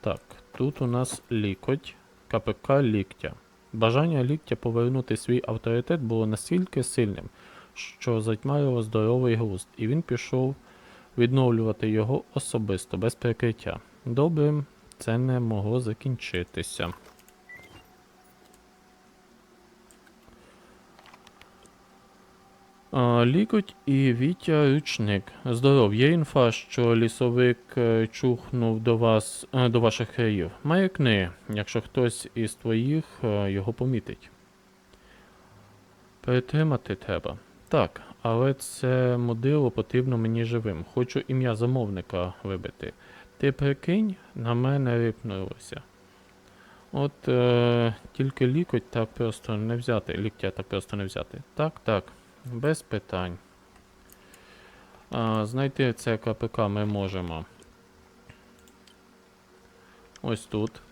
Так, тут у нас лікоть, КПК ліктя. Бажання ліктя повернути свій авторитет було настільки сильним, що затьмарило здоровий глузд, і він пішов відновлювати його особисто, без прикриття. Добре, це не могло закінчитися. Лікоть і Вітя ручник. Здоров, є інфа, що лісовик е, чухнув до вас е, до ваших країв. Маякни, якщо хтось із твоїх е, його помітить. Перетримати треба. Так, але це модило потрібно мені живим. Хочу ім'я замовника вибити. Ти прикинь, на мене рипнулося. От е, тільки лікоть так просто не взяти. Ліктя так просто не взяти. Так, так. Без питань. А, знайти це КПК ми можемо. Ось тут.